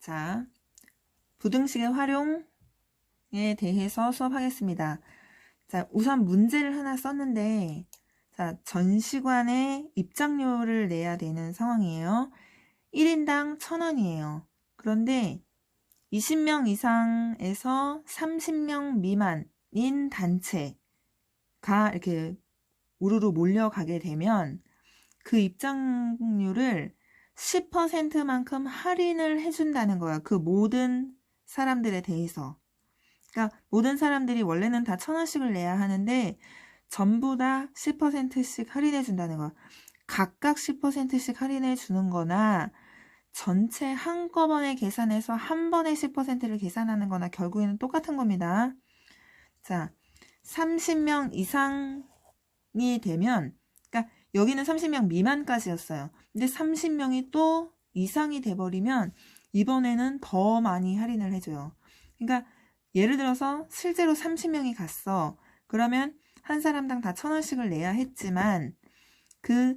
자, 부등식의 활용에 대해서 수업하겠습니다. 자, 우선 문제를 하나 썼는데, 자, 전시관에 입장료를 내야 되는 상황이에요. 1인당 1000원이에요. 그런데 20명 이상에서 30명 미만인 단체가 이렇게 우르르 몰려가게 되면 그 입장료를 10%만큼 할인을 해준다는 거야. 그 모든 사람들에 대해서. 그러니까 모든 사람들이 원래는 다 천 원씩을 내야 하는데 전부 다 10%씩 할인해 준다는 거야. 각각 10%씩 할인해 주는 거나 전체 한꺼번에 계산해서 한 번에 10%를 계산하는 거나 결국에는 똑같은 겁니다. 자, 30명 이상이 되면, 그러니까 여기는 30명 미만까지였어요. 근데 30명이 또 이상이 돼버리면 이번에는 더 많이 할인을 해줘요. 그러니까 예를 들어서 실제로 30명이 갔어. 그러면 한 사람당 다 천 원씩을 내야 했지만 그,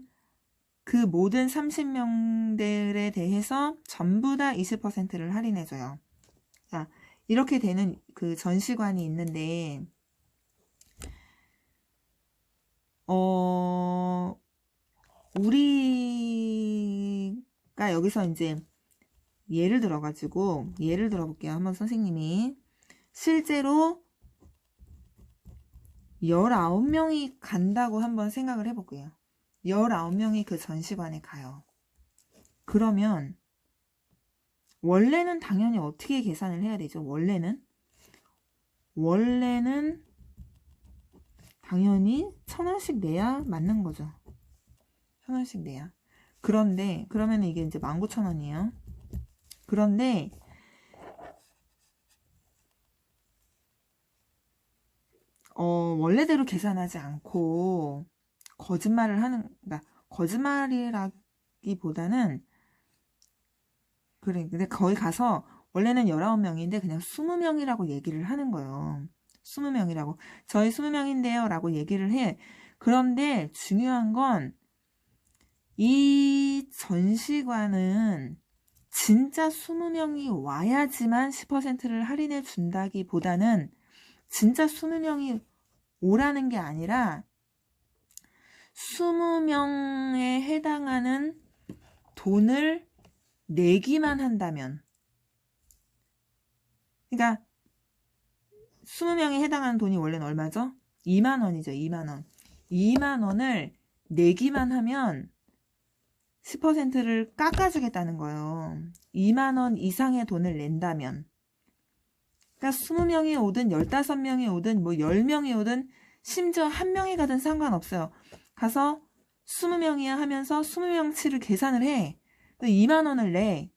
그 모든 30명들에 대해서 전부 다 20%를 할인해줘요. 자, 이렇게 되는 그 전시관이 있는데, 어, 우리가 여기서 이제 예를 들어가지고, 예를 들어볼게요. 한번 선생님이. 실제로 19명이 간다고 한번 생각을 해볼게요. 19명이 그 전시관에 가요. 그러면 원래는 당연히 어떻게 계산을 해야 되죠? 원래는 원래는 당연히 천 원씩 내야 맞는 거죠. 천 원씩 내야. 그런데 그러면 이게 이제 19,000원이에요. 그런데 어, 원래대로 계산하지 않고 거짓말을 하는, 그러니까 거짓말이라기보다는 그래, 근데 거기 가서 원래는 19명인데 그냥 20명이라고 얘기를 하는 거예요. 20명이라고. 저희 20명인데요. 라고 얘기를 해. 그런데 중요한 건 이 전시관은 진짜 20명이 와야지만 10%를 할인해 준다기 보다는 진짜 20명이 오라는 게 아니라 20명에 해당하는 돈을 내기만 한다면 그러니까 20명에 해당하는 돈이 원래는 얼마죠? 2만 원이죠. 2만 원. 2만 원을 내기만 하면 10%를 깎아주겠다는 거예요. 2만 원 이상의 돈을 낸다면. 그러니까 20명이 오든 15명이 오든 뭐 10명이 오든 심지어 한 명이 가든 상관없어요. 가서 20명이야 하면서 20명치를 계산을 해. 2만 원을 내.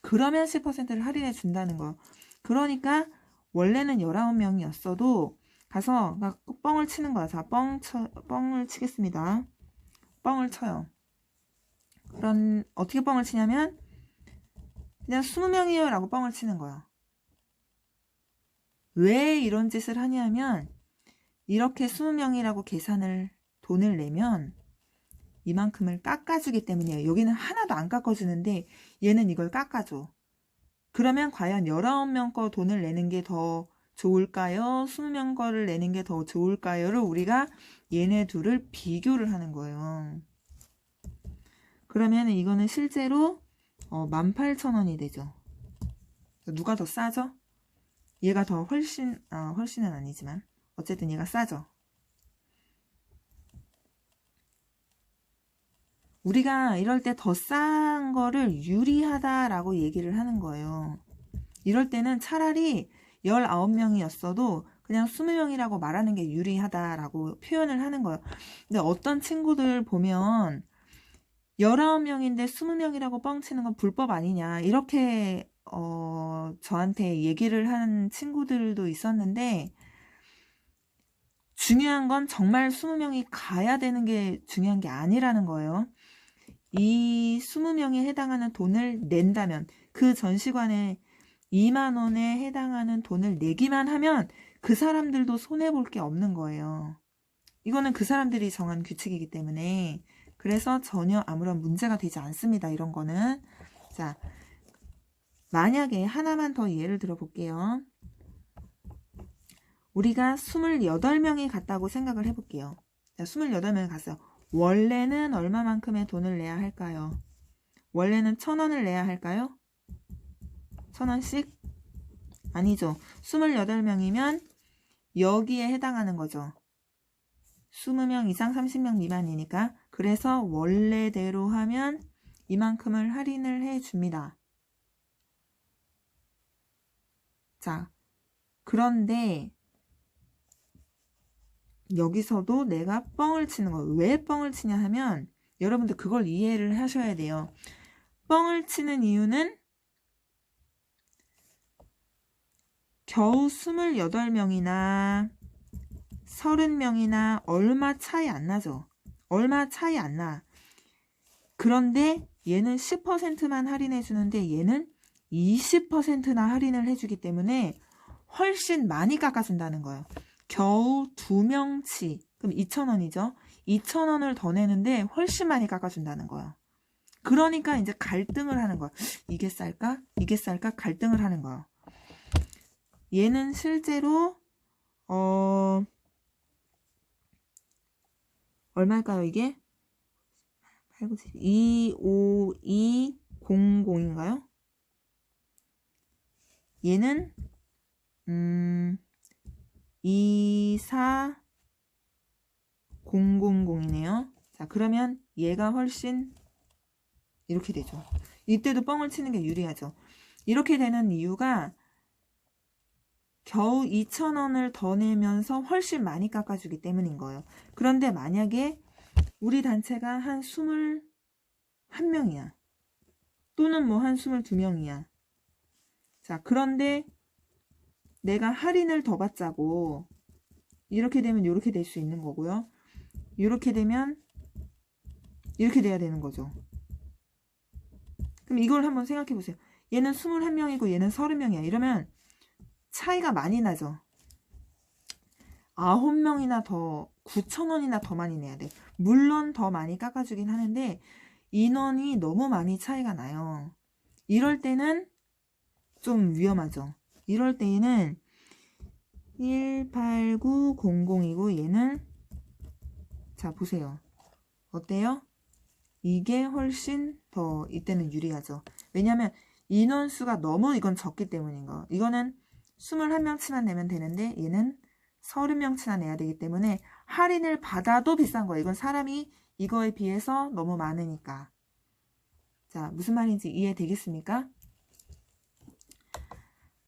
그러면 10%를 할인해 준다는 거. 그러니까 원래는 19명이었어도 가서 막 뻥을 치는 거야. 자, 뻥 쳐, 뻥을 치겠습니다. 뻥을 쳐요. 그런 어떻게 뻥을 치냐면 그냥 20명이에요 라고 뻥을 치는 거야. 왜 이런 짓을 하냐면 이렇게 20명이라고 계산을 돈을 내면 이만큼을 깎아주기 때문이에요. 여기는 하나도 안 깎아주는데 얘는 이걸 깎아줘. 그러면 과연 19명 거 돈을 내는 게 더 좋을까요? 20명 거를 내는 게 더 좋을까요?를 우리가 얘네 둘을 비교를 하는 거예요. 그러면 이거는 실제로 어, 18,000원이 되죠. 누가 더 싸죠? 얘가 더 훨씬, 아, 훨씬은 아니지만 어쨌든 얘가 싸죠. 우리가 이럴 때 더 싼 거를 유리하다라고 얘기를 하는 거예요. 이럴 때는 차라리 19명이었어도 그냥 20명이라고 말하는 게 유리하다라고 표현을 하는 거예요. 근데 어떤 친구들 보면 19명인데 20명이라고 뻥치는 건 불법 아니냐. 이렇게, 어, 저한테 얘기를 한 친구들도 있었는데, 중요한 건 정말 20명이 가야 되는 게 중요한 게 아니라는 거예요. 이 20명에 해당하는 돈을 낸다면, 그 전시관에 2만 원에 해당하는 돈을 내기만 하면 그 사람들도 손해볼 게 없는 거예요. 이거는 그 사람들이 정한 규칙이기 때문에 그래서 전혀 아무런 문제가 되지 않습니다. 이런 거는. 자, 만약에 하나만 더 예를 들어 볼게요. 우리가 28명이 갔다고 생각을 해볼게요. 자, 28명이 갔어요. 원래는 얼마만큼의 돈을 내야 할까요? 원래는 천 원을 내야 할까요? 천 원씩? 아니죠. 28명이면 여기에 해당하는 거죠. 20명 이상 30명 미만이니까. 그래서 원래대로 하면 이만큼을 할인을 해 줍니다. 자, 그런데 여기서도 내가 뻥을 치는 거예요. 왜 뻥을 치냐 하면 여러분들 그걸 이해를 하셔야 돼요. 뻥을 치는 이유는 겨우 28명이나 30명이나 얼마 차이 안 나죠. 얼마 차이 안 나. 그런데 얘는 10%만 할인해 주는데 얘는 20%나 할인을 해주기 때문에 훨씬 많이 깎아준다는 거예요. 겨우 두 명치. 그럼 2,000원이죠. 2,000원을 더 내는데 훨씬 많이 깎아준다는 거예요. 그러니까 이제 갈등을 하는 거야. 이게 쌀까? 이게 쌀까? 갈등을 하는 거야. 얘는 실제로 어 얼마일까요, 이게? 8, 9, 10, 2, 5, 2, 0, 0인가요? 얘는, 음, 2, 4, 0, 0, 0이네요. 자, 그러면 얘가 훨씬 이렇게 되죠. 이때도 뻥을 치는 게 유리하죠. 이렇게 되는 이유가 겨우 2,000원을 더 내면서 훨씬 많이 깎아주기 때문인 거예요. 그런데 만약에 우리 단체가 한 21명이야. 또는 뭐 한 22명이야. 자, 그런데 내가 할인을 더 받자고 이렇게 되면 이렇게 될 수 있는 거고요. 이렇게 되면 이렇게 돼야 되는 거죠. 그럼 이걸 한번 생각해 보세요. 얘는 21명이고 얘는 30명이야. 이러면 차이가 많이 나죠. 9명이나 더 9,000원이나 더 많이 내야 돼. 물론 더 많이 깎아주긴 하는데 인원이 너무 많이 차이가 나요. 이럴 때는 좀 위험하죠. 이럴 때에는 18900이고 얘는 자 보세요. 어때요? 이게 훨씬 더 이때는 유리하죠. 왜냐면 인원수가 너무 이건 적기 때문인 거. 이거는 21명치만 내면 되는데 얘는 30명치나 내야 되기 때문에 할인을 받아도 비싼 거예요. 이건 사람이 이거에 비해서 너무 많으니까. 자, 무슨 말인지 이해되겠습니까?